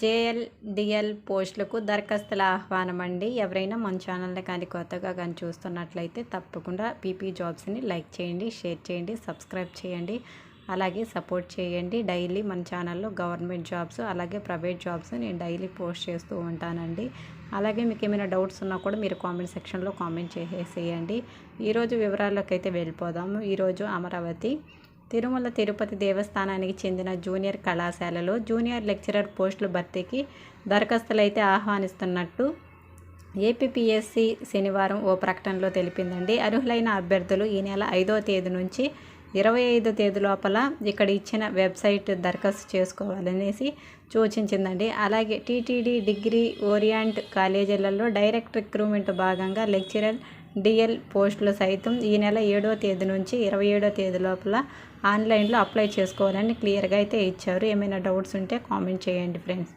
JL DL పోస్టులకు దరఖాస్తుల ఆహ్వానం అండి ఎవరైనా మన ఛానల్ని కానీ కొత్తగా కానీ చూస్తున్నట్లయితే తప్పకుండా పీపీ జాబ్స్ని లైక్ చేయండి షేర్ చేయండి సబ్స్క్రైబ్ చేయండి. అలాగే సపోర్ట్ చేయండి. డైలీ మన ఛానల్లో గవర్నమెంట్ జాబ్స్ అలాగే ప్రైవేట్ జాబ్స్ నేను డైలీ పోస్ట్ చేస్తూ ఉంటానండి. అలాగే మీకు ఏమైనా డౌట్స్ ఉన్నా కూడా మీరు కామెంట్ సెక్షన్లో కామెంట్ చేసేసేయండి. ఈరోజు వివరాల్లోకి అయితే వెళ్ళిపోదాము. ఈరోజు అమరావతి తిరుమల తిరుపతి దేవస్థానానికి చెందిన జూనియర్ కళాశాలలో జూనియర్ లెక్చరర్ పోస్టుల భర్తీకి దరఖాస్తులైతే ఆహ్వానిస్తున్నట్టు ఏపీపీఎస్సీ శనివారం ఓ ప్రకటనలో తెలిపిందండి. అర్హులైన అభ్యర్థులు ఈ నెల ఐదో తేదీ నుంచి ఇరవై ఐదో తేదీ లోపల ఇక్కడ ఇచ్చిన వెబ్సైట్ దరఖాస్తు చేసుకోవాలనేసి సూచించిందండి. అలాగే టీటీడీ డిగ్రీ ఓరియంట్ కాలేజీలలో డైరెక్ట్ రిక్రూట్మెంట్ భాగంగా లెక్చరర్ డిఎల్ పోస్టులు సైతం ఈ నెల ఏడో తేదీ నుంచి ఇరవై ఏడో తేదీ లోపల ఆన్లైన్లో అప్లై చేసుకోవాలని క్లియర్గా అయితే ఇచ్చారు. ఏమైనా డౌట్స్ ఉంటే కామెంట్ చేయండి ఫ్రెండ్స్.